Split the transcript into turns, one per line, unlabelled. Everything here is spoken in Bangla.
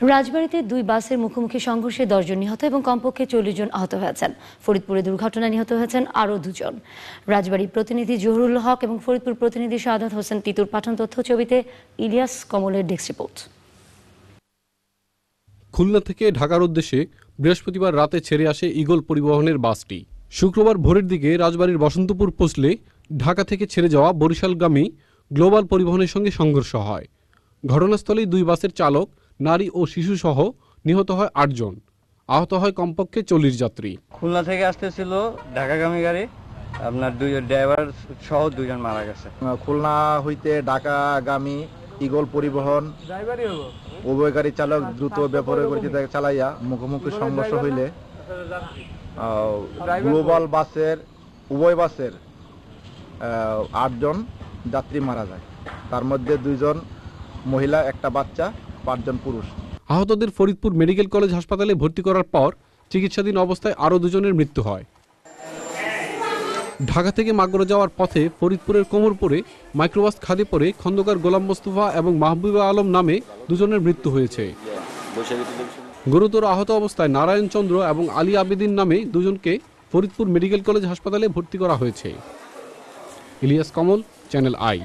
রাজবাড়ীতে দুই বাসের মুখোমুখি সংঘর্ষে দশজন নিহত এবং কমপক্ষে চল্লিশ জন আহত হয়েছেন। ফরিদপুরে দুর্ঘটনায় নিহত হয়েছেন আরও দুজন। রাজবাড়ী প্রতিনিধি জহুরুল হক এবং ফরিদপুর প্রতিনিধি সাদাত হোসেন তিতুর পাঠান তথ্য ছবিতে ইলিয়াস কমলের ডেস্ক রিপোর্ট।
খুলনা থেকে ঢাকার উদ্দেশ্যে বৃহস্পতিবার রাতে ছেড়ে আসে ইগল পরিবহনের বাসটি। শুক্রবার ভোরের দিকে রাজবাড়ির বসন্তপুর পৌঁছলে ঢাকা থেকে ছেড়ে যাওয়া বরিশালগামী গ্লোবাল পরিবহনের সঙ্গে সংঘর্ষ হয়। ঘটনাস্থলেই দুই বাসের চালক নারী ও শিশুসহ নিহত হয় আটজন আহত হয় কমপক্ষে চল্লিশ যাত্রী।
খুলনা থেকে আসতেছিল ঢাকাগামী গাড়ি। আপনার দুই ড্রাইভার সহ দুইজন মারা গেছে।
খুলনা হইতে ঢাকাগামী ইগল পরিবহন উভয় গাড়ি চালক দ্রুত ব্যাপারে চালাইয়া মুখোমুখি সংঘর্ষ হইলে গ্লোবাল বাসের উভয় বাসের আটজন যাত্রী মারা যায়। তার মধ্যে দুইজন মহিলা একটা বাচ্চা পাঁচজন পুরুষ।
আহতদের ফরিদপুর মেডিকেল কলেজ হাসপাতালে ভর্তি করার পর চিকিৎসাধীন অবস্থায় আরও দুজনের মৃত্যু হয়। ঢাকা থেকে মাগুরা যাওয়ার পথে ফরিদপুরের কোমরপুরে মাইক্রোবাস খাদে পড়ে খন্দকার গোলাম মোস্তফা এবং মাহবুবা আলম নামে দুজনের মৃত্যু হয়েছে। গুরুতর আহত অবস্থায় নারায়ণ চন্দ্র এবং আলী আবেদিন নামে দুজনকে ফরিদপুর মেডিকেল কলেজ হাসপাতালে ভর্তি করা হয়েছে। Ilias Kamal, channel I.